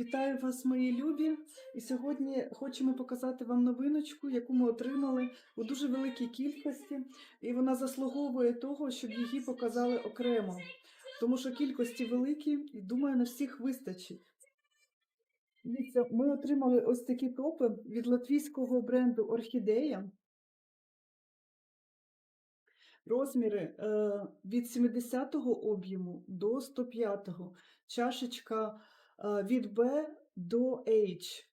Вітаю вас, мої любі! І сьогодні хочемо показати вам новиночку, яку ми отримали у дуже великій кількості, і вона заслуговує того, щоб її показали окремо, тому що кількості великі, і думаю, на всіх вистачить. Ми отримали ось такі топи від латвійського бренду Орхідея. Розміри е, від 70-го об'єму до 105-го. Чашечка від B до H.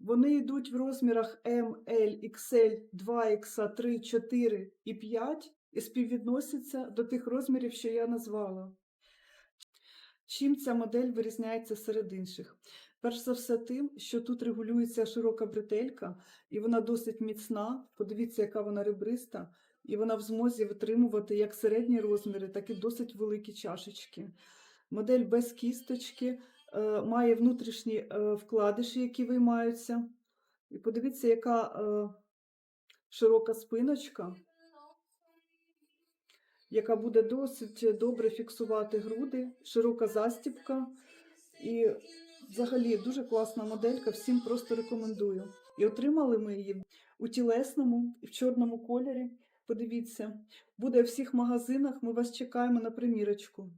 Вони йдуть в розмірах M, L, XL, 2X, 3, 4 і 5 і співвідносяться до тих розмірів, що я назвала. Чим ця модель вирізняється серед інших? Перш за все тим, що тут регулюється широка бретелька, і вона досить міцна. Подивіться, яка вона ребриста, і вона в змозі витримувати як середні розміри, так і досить великі чашечки. Модель без кісточки має внутрішні е, вкладиші, які виймаються. І подивіться, яка е, широка спиночка, яка буде досить добре фіксувати груди, широка застібка. І взагалі дуже класна моделька, всім просто рекомендую. І отримали ми її у тілесному і в чорному кольорі. Подивіться, буде у всіх магазинах. Ми вас чекаємо на примірочку.